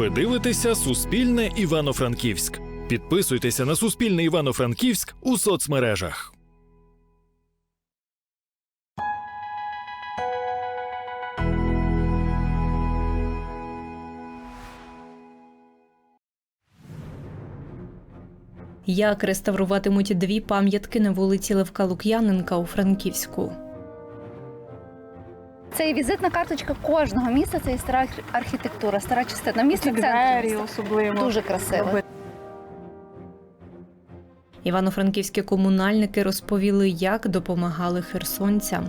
Ви дивитеся Суспільне Івано-Франківськ. Підписуйтеся на Суспільне Івано-Франківськ у соцмережах. Як реставруватимуть дві пам'ятки на вулиці Левка Лук'яненка у Франківську? Це і візитна карточка кожного міста. Це і стара архітектура, стара частина міста. Ці центр двері особливо. Дуже красиво. Івано-франківські комунальники розповіли, як допомагали херсонцям.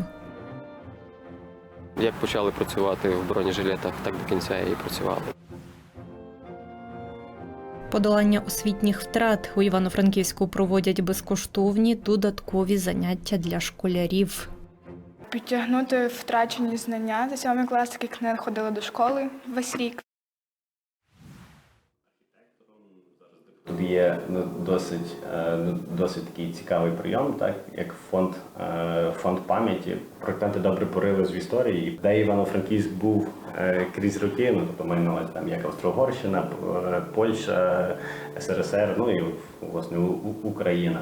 Як почали працювати в бронежилетах, так до кінця і працювали. Подолання освітніх втрат у Івано-Франківську проводять безкоштовні додаткові заняття для школярів. Підтягнути втрачені знання. За сьомий клас таких не ходили до школи весь рік. Тут є ну, досить, е, ну, досить такий цікавий прийом, так як фонд, е, фонд пам'яті. Проєктанти добре порились в історії, де Івано-Франківськ був е, крізь роки, ну тобто маю там як Австро-Угорщина, Польща, СРСР, ну і власне Україна.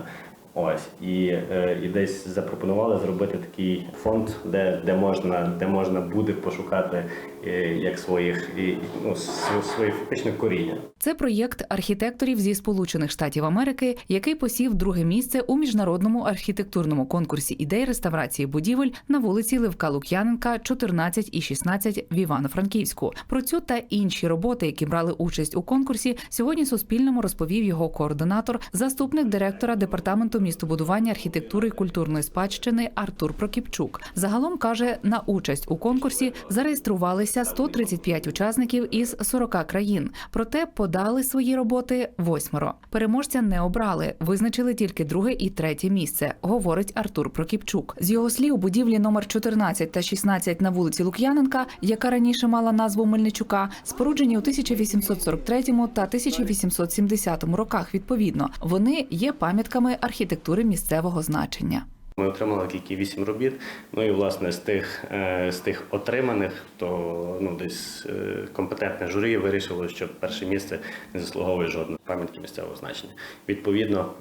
Ось і, е, і десь запропонували зробити такий фонд, де, де можна, де можна буде пошукати е, як своїх і, ну, св- своє фактично коріння. Це проєкт архітекторів зі Сполучених Штатів Америки, який посів друге місце у міжнародному архітектурному конкурсі ідей реставрації будівель на вулиці Левка Лук'яненка, 14 і 16 в Івано-Франківську. Про цю та інші роботи, які брали участь у конкурсі, сьогодні Суспільному розповів його координатор, заступник директора департаменту містобудування, архітектури і культурної спадщини Артур Прокіпчук. Загалом каже, на участь у конкурсі зареєструвалися 135 учасників із 40 країн. Проте подали свої роботи восьмеро. Переможця не обрали, визначили тільки друге і третє місце, говорить Артур Прокіпчук. З його слів, будівлі номер 14 та 16 на вулиці Лук'яненка, яка раніше мала назву Мельничука, споруджені у 1843 та 1870 роках. Відповідно, вони є пам'ятками архітектури місцевого значення. Ми отримали тільки вісім робіт. Ну і власне з тих е, з тих отриманих, то ну десь е, компетентне журі вирішило, що перше місце не заслуговує жодної пам'ятки місцевого значення. Відповідно.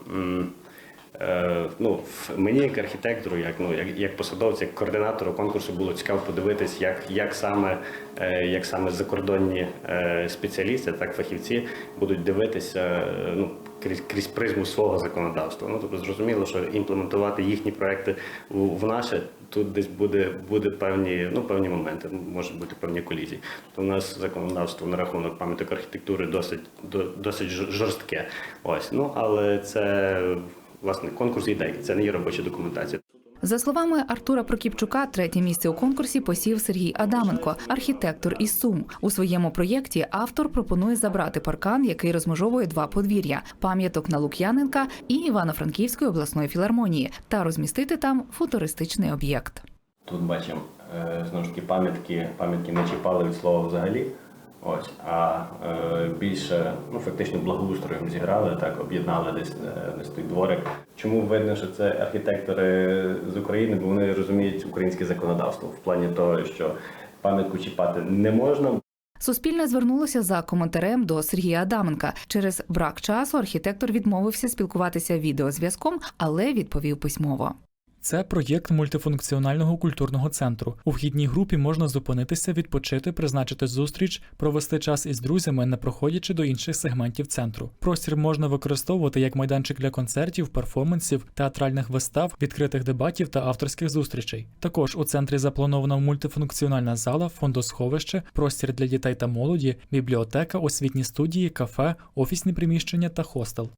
е, Ну, мені як архітектору, як ну як, як посадовцю, як координатору конкурсу було цікаво подивитись, як, як саме як саме закордонні спеціалісти, так фахівці будуть дивитися ну, крізь, крізь призму свого законодавства. Ну тобто зрозуміло, що імплементувати їхні проекти в, наше тут десь буде, буде певні, ну певні моменти, можуть бути певні колізії. То у нас законодавство на рахунок пам'яток архітектури досить до- досить жор- жорстке. Ось ну але це власне конкурс ідей, це не є робоча документація. За словами Артура Прокіпчука, третє місце у конкурсі посів Сергій Адаменко, архітектор із Сум. У своєму проєкті автор пропонує забрати паркан, який розмежовує два подвір'я пам'яток на Лук'яненка і Івано-Франківської обласної філармонії, та розмістити там футуристичний об'єкт. Тут бачимо е, знову ж таки пам'ятки, пам'ятки не чіпали від слова взагалі. Ось, а е, більше ну фактично благоустроєм зіграли, так об'єднали десь, е, десь той дворик. Чому видно, що це архітектори з України, бо вони розуміють українське законодавство в плані того, що пам'ятку чіпати не можна, Суспільне звернулося за коментарем до Сергія Адаменка. Через брак часу архітектор відмовився спілкуватися відеозв'язком, але відповів письмово. Це проєкт мультифункціонального культурного центру. У вхідній групі можна зупинитися, відпочити, призначити зустріч, провести час із друзями, не проходячи до інших сегментів центру. Простір можна використовувати як майданчик для концертів, перформансів, театральних вистав, відкритих дебатів та авторських зустрічей. Також у центрі запланована мультифункціональна зала, фондосховище, простір для дітей та молоді, бібліотека, освітні студії, кафе, офісні приміщення та хостел.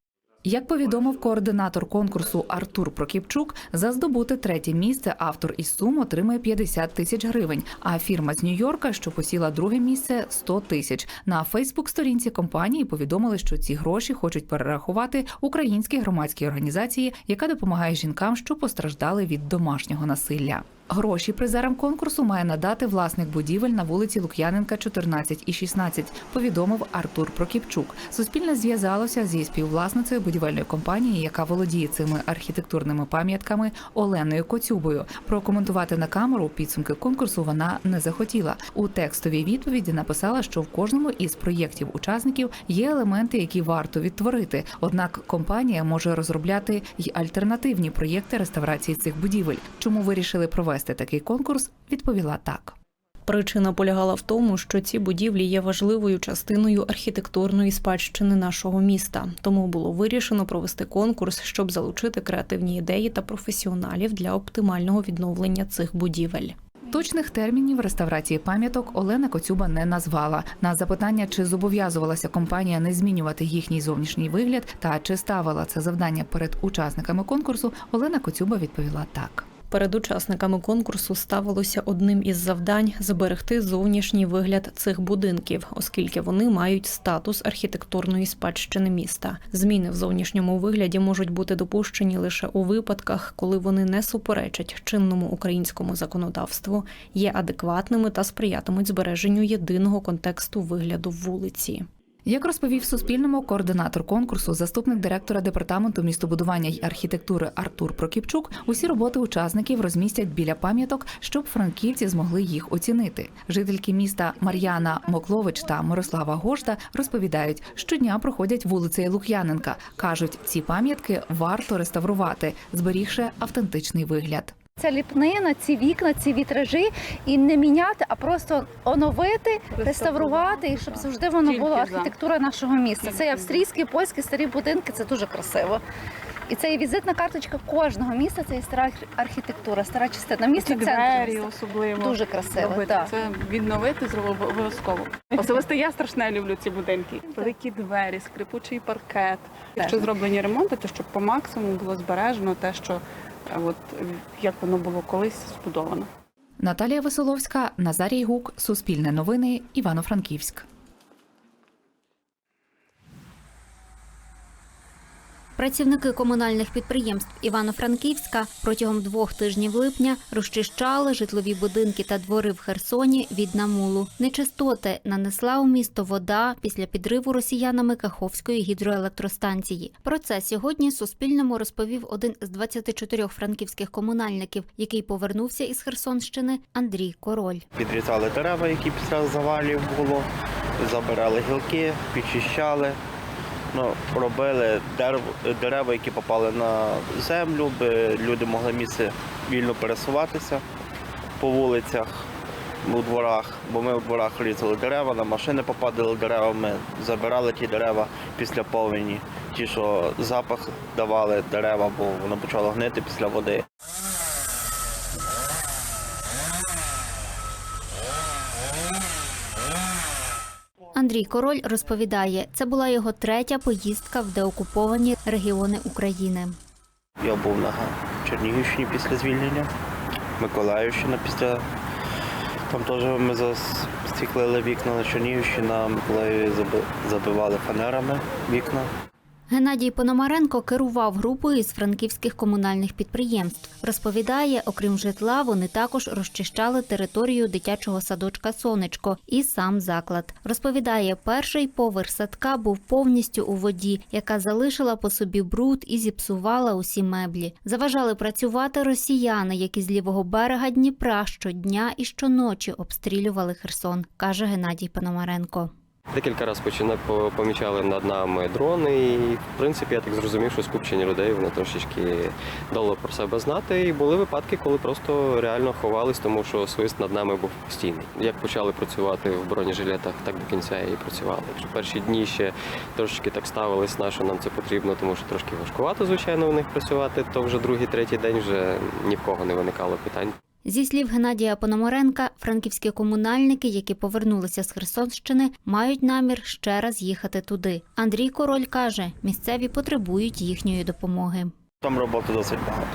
Як повідомив координатор конкурсу Артур Прокіпчук, за здобути третє місце автор із Сум отримає 50 тисяч гривень, а фірма з Нью-Йорка, що посіла друге місце 100 тисяч. На Фейсбук-сторінці компанії повідомили, що ці гроші хочуть перерахувати українській громадській організації, яка допомагає жінкам, що постраждали від домашнього насилля. Гроші призерам конкурсу має надати власник будівель на вулиці Лук'яненка, 14 і 16, повідомив Артур Прокіпчук. Суспільне зв'язалося зі співвласницею будівельної компанії, яка володіє цими архітектурними пам'ятками Оленою Коцюбою. Прокоментувати на камеру підсумки конкурсу вона не захотіла. У текстовій відповіді написала, що в кожному із проєктів учасників є елементи, які варто відтворити. Однак компанія може розробляти й альтернативні проєкти реставрації цих будівель. Чому вирішили провести такий конкурс? Відповіла так. Причина полягала в тому, що ці будівлі є важливою частиною архітектурної спадщини нашого міста. Тому було вирішено провести конкурс, щоб залучити креативні ідеї та професіоналів для оптимального відновлення цих будівель. Точних термінів реставрації пам'яток Олена Коцюба не назвала. На запитання, чи зобов'язувалася компанія не змінювати їхній зовнішній вигляд та чи ставила це завдання перед учасниками конкурсу, Олена Коцюба відповіла так. Перед учасниками конкурсу ставилося одним із завдань зберегти зовнішній вигляд цих будинків, оскільки вони мають статус архітектурної спадщини міста. Зміни в зовнішньому вигляді можуть бути допущені лише у випадках, коли вони не суперечать чинному українському законодавству, є адекватними та сприятимуть збереженню єдиного контексту вигляду вулиці. Як розповів Суспільному координатор конкурсу, заступник директора департаменту містобудування й архітектури Артур Прокіпчук, усі роботи учасників розмістять біля пам'яток, щоб франківці змогли їх оцінити. Жительки міста Мар'яна Моклович та Мирослава Гошта розповідають, щодня проходять вулицею Лук'яненка. кажуть, ці пам'ятки варто реставрувати, зберігши автентичний вигляд. Ця ліпнина, ці вікна, ці вітражі і не міняти, а просто оновити, реставрувати, і щоб завжди воно було архітектура нашого міста. Це і австрійські, польські старі будинки, це дуже красиво. І це є візитна карточка кожного міста. Це є стара архітектура, стара частина міста. Ці двері міста. особливо Дуже красиво. Так. Це відновити зробив обов'язково. Особисто я страшне люблю ці будинки. Великі двері, скрипучий паркет. Якщо зроблені ремонти, то щоб по максимуму було збережено те, що от як воно було колись збудовано. Наталія Веселовська, Назарій Гук, Суспільне новини, Івано-Франківськ. Працівники комунальних підприємств Івано-Франківська протягом двох тижнів липня розчищали житлові будинки та двори в Херсоні від намулу. Нечистоти нанесла у місто вода після підриву росіянами Каховської гідроелектростанції. Про це сьогодні Суспільному розповів один з 24 франківських комунальників, який повернувся із Херсонщини Андрій Король. Підрізали дерева, які після завалів було, забирали гілки, підчищали. Ну, робили дерев- дерева, які попали на землю, би люди могли місце вільно пересуватися по вулицях, у дворах, бо ми у дворах різали дерева, на машини попадали дерева, ми забирали ті дерева після повені. Ті, що запах давали дерева, бо воно почало гнити після води. Андрій Король розповідає, це була його третя поїздка в деокуповані регіони України. Я був на Чернігівщині після звільнення, Миколаївщина після. Там теж ми застіклили вікна на Чернігівщині, на Миколаєві забивали фанерами вікна. Геннадій Пономаренко керував групою із франківських комунальних підприємств. Розповідає, окрім житла, вони також розчищали територію дитячого садочка Сонечко і сам заклад. Розповідає, перший поверх садка був повністю у воді, яка залишила по собі бруд і зіпсувала усі меблі. Заважали працювати росіяни, які з лівого берега Дніпра щодня і щоночі обстрілювали Херсон, каже Геннадій Пономаренко. Декілька разів помічали над нами дрони, і в принципі я так зрозумів, що скупчення людей воно трошечки дало про себе знати. І були випадки, коли просто реально ховались, тому що свист над нами був постійний. Як почали працювати в бронежилетах, так до кінця і працювали. Якщо перші дні ще трошечки так ставились, на що нам це потрібно, тому що трошки важкувато, звичайно, в них працювати, то вже другий, третій день вже ні в кого не виникало питань. Зі слів Геннадія Пономаренка, франківські комунальники, які повернулися з Херсонщини, мають намір ще раз їхати туди. Андрій Король каже, місцеві потребують їхньої допомоги. Там роботи досить багато.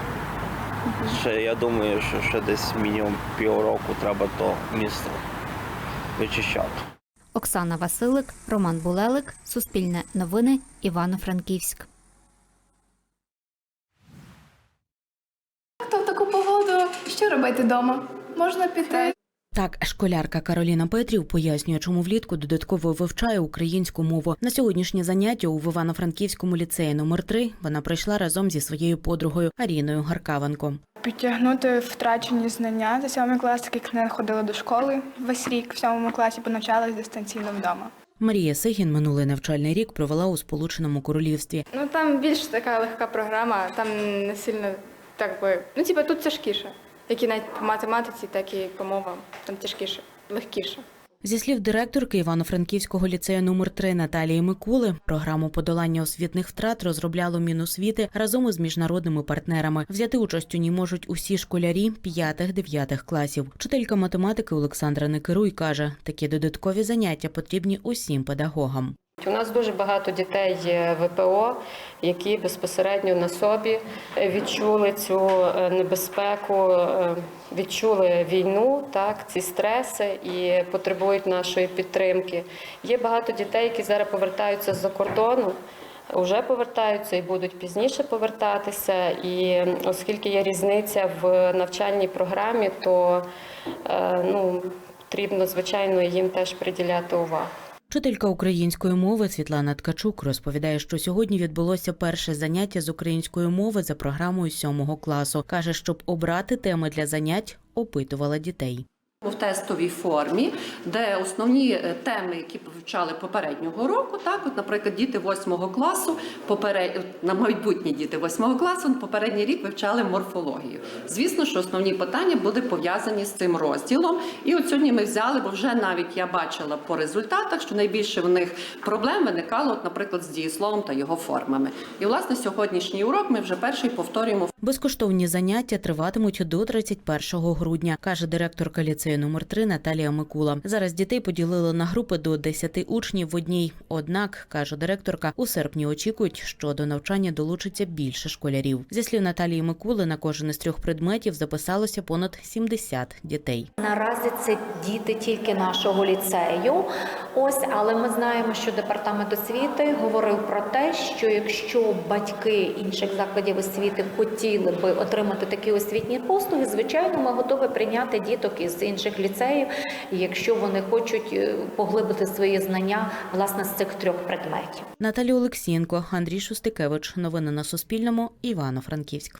Ще я думаю, що ще десь мінімум півроку треба то місто вичищати. Оксана Василик, Роман Булелик, Суспільне новини, Івано-Франківськ. Хто в таку погоду що робити? вдома? Можна піти. Так, школярка Кароліна Петрів пояснює, чому влітку додатково вивчає українську мову. На сьогоднішнє заняття у Івано-Франківському ліцеї номер 3 вона прийшла разом зі своєю подругою Аріною Гаркавенко. Підтягнути втрачені знання. За сьомий клас таких не ходила до школи весь рік. В сьомому класі понавчалась дистанційно вдома. Марія Сигін минулий навчальний рік провела у Сполученому Королівстві. Ну там більш така легка програма, там не сильно так би. Ну, типа тут тяжкіше. Як і навіть по математиці, так і по мовам. Там тяжкіше, легкіше. Зі слів директорки Івано-Франківського ліцею номер 3 Наталії Микули, програму подолання освітних втрат розробляло Міносвіти разом із міжнародними партнерами. Взяти участь у ній можуть усі школярі 5-9 класів. Вчителька математики Олександра Некируй каже, такі додаткові заняття потрібні усім педагогам. У нас дуже багато дітей ВПО, які безпосередньо на собі відчули цю е, небезпеку, е, відчули війну, так ці стреси і потребують нашої підтримки. Є багато дітей, які зараз повертаються з-за кордону. Вже повертаються і будуть пізніше повертатися. І оскільки є різниця в навчальній програмі, то е, ну, потрібно звичайно їм теж приділяти увагу. Вчителька української мови Світлана Ткачук розповідає, що сьогодні відбулося перше заняття з української мови за програмою сьомого класу. каже, щоб обрати теми для занять, опитувала дітей. В тестовій формі, де основні е, теми, які вивчали попереднього року, так, от, наприклад, діти 8 класу, поперед... на майбутні діти 8 класу, попередній рік вивчали морфологію. Звісно, що основні питання були пов'язані з цим розділом. І от сьогодні ми взяли, бо вже навіть я бачила по результатах, що найбільше в них проблем виникало, от, наприклад, з дієсловом та його формами. І власне сьогоднішній урок ми вже перший повторюємо Безкоштовні заняття триватимуть до 31 грудня, каже директорка ліцею номер 3 Наталія Микула. Зараз дітей поділили на групи до 10 учнів в одній. Однак, каже директорка, у серпні очікують, що до навчання долучиться більше школярів. Зі слів Наталії Микули, на кожен із трьох предметів записалося понад 70 дітей. Наразі це діти тільки нашого ліцею. Ось, але ми знаємо, що департамент освіти говорив про те, що якщо батьки інших закладів освіти хотіли би отримати такі освітні послуги, звичайно, ми готові прийняти діток із інших ліцеїв, якщо вони хочуть е, поглибити свої знання власне з цих трьох предметів. Наталія Олексієнко, Андрій Шустикевич. Новини на Суспільному. Івано-Франківськ.